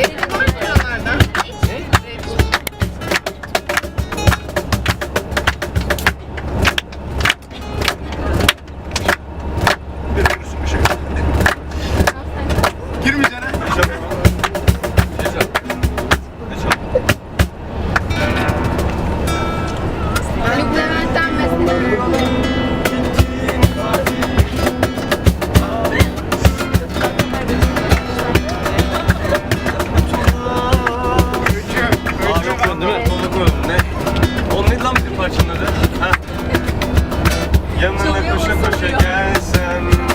Verelim. saçını da. Yanına koşa koşa gelsem.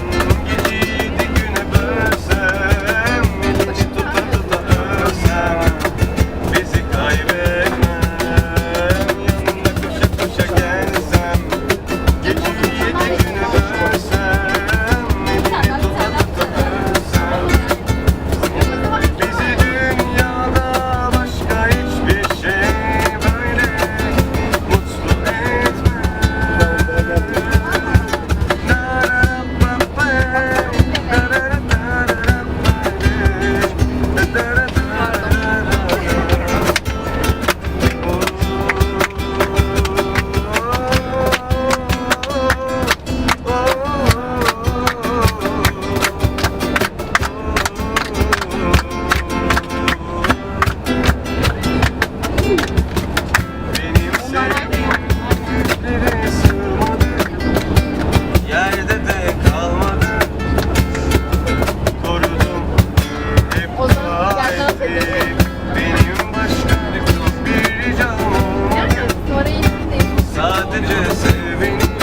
Just evine